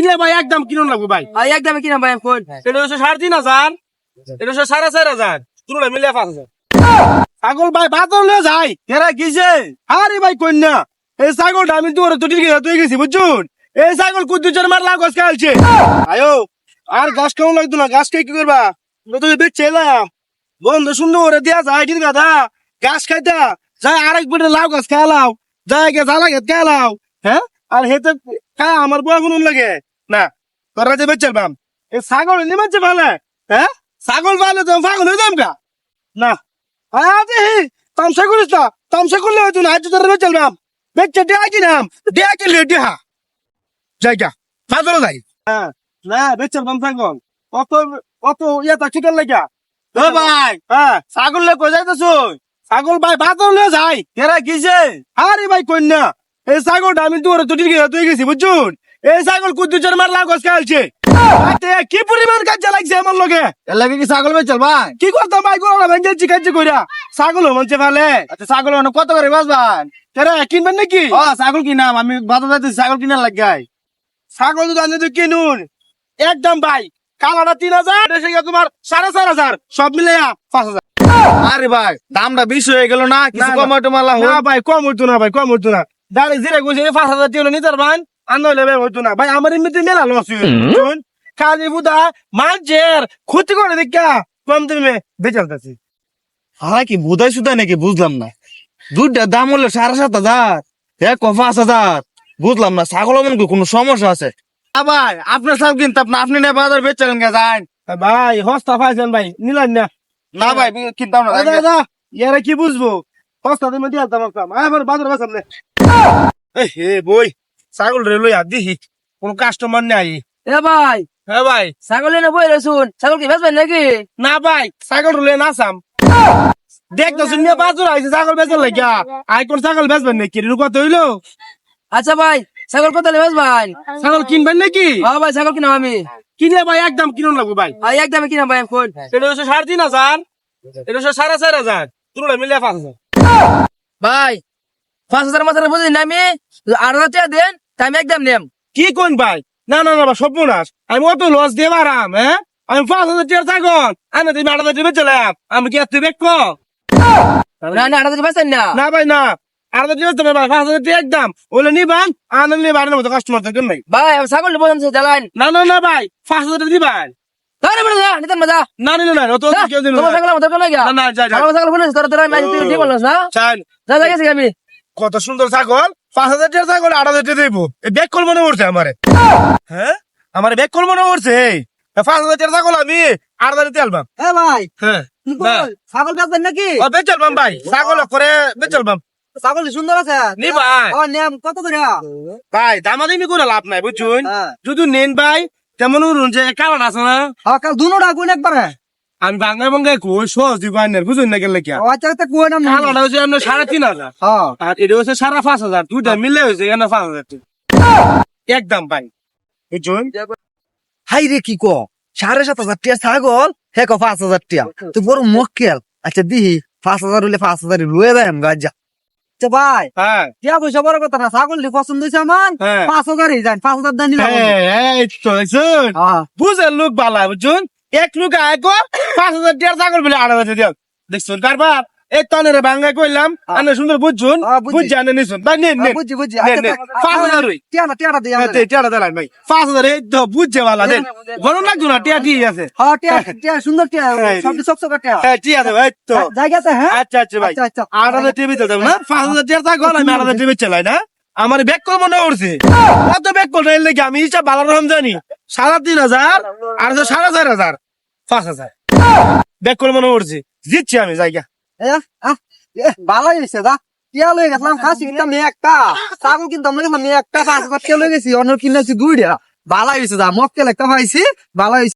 কিনলে ভাই একদম কিনুন লাগবে ভাই। ভাই একদমই কিনা ভাই ফোন এটা হচ্ছে সাড়ে তিন হাজার। এটা হচ্ছে সাড়ে চার হাজার। তুলনা মিলে পাঁচ হাজার। ছাগল ভাই বাতর লয়ে যাই। কেরা কিছে আরে ভাই কন্যা। এই ছাগলটা আমি তোর তো ঠিক তুই গেছি বুঝছুন? এই ছাগল কুদ্দুচের মার লাগ গাছ খাইছে আয়ো আর গাছ কেমন লাগতো না? গাছ খেয়ে কি করবা? তুই বেচে এলাম। বন্ধু সুন্দর করে দিয়া যায় ঠিক গাধা গাছ খাইতা। যাই আরেক বেটে লাউ গাছ খেলাও যাই গে জ্বালা গেত খেলাও হ্যাঁ? আর হেতে আমার বয়া কোনো লাগে। না তোরা যে বেচে বাম এই ছাগল নিমাচ্ছে ভালো হ্যাঁ? ছাগল ভালো তো পাগল হয়ে যাম গা। না আরে তামসা করিস না তামসা করলে হয়তো না আজ তোর বেচে বাম। বেচে দেয়া কি নাম? দেয়া কি লে দেহা। জায়গা বাজারে যাই। হ্যাঁ না বেচে বাম ছাগল। কত কত ইয়া চিকেন লাগা। ও ভাই। হ্যাঁ ছাগল লে কই যাইতেছ? ছাগল ভাই বাজার লয়ে যাই। কেরা কিছে আরে ভাই কন্যা এই ছাগলটা আমি তোর তো ঠিক তুই গেছি বুঝছুন? এই ছাগল কুদ্দুচের মার লাগ গাছ খাইছে কি পরিমাণ কাজে লাগছে আমার লগে এর লাগে কি ছাগল বেচল ভাই? কি করতাম ভাই? গোড়া ভেঙে চিকাইছে কইরা। ছাগল মনছে ভালে। আচ্ছা ছাগল কত করে বাঁচবান? তেরা কিনবেন নাকি? ও ছাগল কিনাম আমি বাজার যাইতেছি ছাগল কিনার লাগাই ছাগল আনতে তুই কিনুন। একদম ভাই কালাটা তিন হাজার তোমার সাড়ে চার হাজার সব মিলে পাঁচ হাজার। আরে ভাই দামটা বেশি হয়ে গেল না কিছু না, না। কমাই টমালা না ভাই কম হইতো না ভাই কম হইতো না। দাঁড়ি জিরে গুছে পাঁচ হাজার টিউলো নিতে পারবেন? আর নইলে ভাই হইতো না। ভাই আমার এমনিতে মেলা লস শুন কাজে বুদা মাঝের ক্ষতি করে দেখা কম তুমি বেচালতেছি হ্যাঁ কি সুদাই নাকি বুঝলাম না। দুধটার দাম হলো সাড়ে সাত হাজার এক পাঁচ হাজার বুঝলাম না। ছাগল মনে কোনো সমস্যা আছে? ভাই আপনার ছাগল কিনতে আপনি আপনি না বাজার বেচেন যান। ভাই হস্তা পাইছেন ভাই নিলেন না। না ভাই কিনতাম না দাদা কি বুঝব? হস্তা তুমি দিয়ে দাম আমার বাজার বাসাম নে। এ হে বই। ছাগল রে লই দিহি কোন কাস্টমার নাই। এ ভাই হ্যাঁ ভাই। ছাগল এনে বই রসুন ছাগল কি বেচবেন নাকি? না ভাই ছাগল রুলে না সাম দেখ তো শুনিয়া বাজার আইছে ছাগল বেচার লাগিয়া আই কোন ছাগল বেচবেন নাকি? রে কত হইল। আচ্ছা ভাই ছাগল কত বেচবেন? ছাগল কিনবেন নাকি? হ্যাঁ ভাই ছাগল কিনাম আমি। কিনলে ভাই একদম কিনুন লাগবে ভাই। ভাই একদমই কিনা ভাই ফোন এটা হচ্ছে সাড়ে তিন হাজার। এটা হচ্ছে সাড়ে চার হাজার। তুলনা মিলে পাঁচ হাজার। ভাই পাঁচ হাজার মাথার বুঝলি না আমি হাজার দেন তাই আমি একদম নেম কি কোন ভাই না না না সর্বনাশ আমি অত লস দিয়ে আরাম হ্যাঁ আমি পাঁচ হাজার টাকা ছাগল আমি তুমি আট হাজার টাকা চলে আমি কি আর তুই বেক না না আট হাজার না না ভাই না আট হাজার টাকা তুমি পাঁচ হাজার টাকা একদম ওলে নিবান আনন্দ নিয়ে বাড়ির মতো কাস্টমার থাকেন ভাই ভাই আমি ছাগল নেব জ্বালান না না ভাই পাঁচ হাজার টাকা দিবান কত সুন্দর ছাগল পাঁচ হাজার টাকা ছাগল আট হাজার টাকা দেবো। ব্যাগ কল মনে পড়ছে আমারে। হ্যাঁ? আমার ব্যাগ কল মনে পড়ছে? পাঁচ হাজার টাকা ছাগল আমি আট হাজার আলবাম এ ভাই। হ্যাঁ। ছাগল বেচবেন নাকি? ও বেচলবাম ভাই। ছাগল করে বেচলবাম ছাগল সুন্দর আছে? নি ভাই। ও নেম কত করে? ভাই দামাদামি করে লাভ নাই বুঝছুন? যদি নেন ভাই তেমন যে কারণ আছে না? কাল দুনোটা কোন একবারে। আমি বাংলায় বাংলায় কই সহজ দিব আইনের বুঝুন না গেলে কি আচ্ছা আচ্ছা কোন নাম কালাটা হচ্ছে আপনার সাড়ে তিন হাজার। হ্যাঁ আর এটা হচ্ছে সাড়ে পাঁচ হাজার। দুইটা মিলে হয়েছে এখানে পাঁচ হাজার। একদম ভাই। বুঝছুন হাই রে কি ক সাড়ে সাত হাজার টিয়া ছাগল হে ক পাঁচ হাজার টিয়া। তুই বড় মক্কেল। আচ্ছা দিহি পাঁচ হাজার হইলে পাঁচ হাজার লুয়ে দেয় গাজা। আচ্ছা ভাই হ্যাঁ। টিয়া পয়সা বড় কথা না ছাগল পছন্দ হয়েছে আমার হ্যাঁ। পাঁচ হাজারই যান পাঁচ হাজার দেন হ্যাঁ, তো বুঝেন? লোক বালা বুঝছুন এক লোক আয় পাঁচ হাজার টাকার ছাগল বলে আড়াই হাজার দিও দেখছুন কারবার এই তনের বাংলা কইলাম আনে সুন্দর বুঝছুন? হ্যাঁ, বুঝছি। আনে নিছুন। ভাই নেন নেন বুঝছি বুঝছি। নেন, আচ্ছা। পাঁচ হাজার হই টিয়াটা টিয়াটা দিয়ে হ্যাঁ, টিয়াটা ভাই। পাঁচ হাজার এই তো বুঝছে বালা দেন। গরম লাগতো না টিয়া ঠিক আছে। হ্যাঁ টিয়া টিয়া সুন্দর টিয়া হ্যাঁ। চকচকা টিয়া। হ্যাঁ ঠিক আছে ভাই তো। জায়গাতে হ্যাঁ? আচ্ছা আচ্ছা ভাই। আচ্ছা আচ্ছা। হাজার টিভি তো না? পাঁচ হাজার আট হাজার টিভি চালাই না। আমার ব্যাগ কল মনে করছে কত ব্যাগ কল নাইলে লেগে আমি হিসাব ভালো রকম জানি। সাড়ে তিন হাজার আর সাড়ে চার হাজার পাঁচ হাজার। ব্যাগ কল মনে করছে জিতছি আমি জায়গা। ভালোই হয়েছে দা টিয়া লয়ে গেছিলাম খাসি কিনতাম একটা। ছাগল কিনতাম গেছিলাম একটা। পাঁচ হাজার টিয়া লয়ে গেছি অন্য কিনেছি দুইটা। ভালো হয়েছে দা মক্কেল একটা পাইছি ভালো হয়েছে।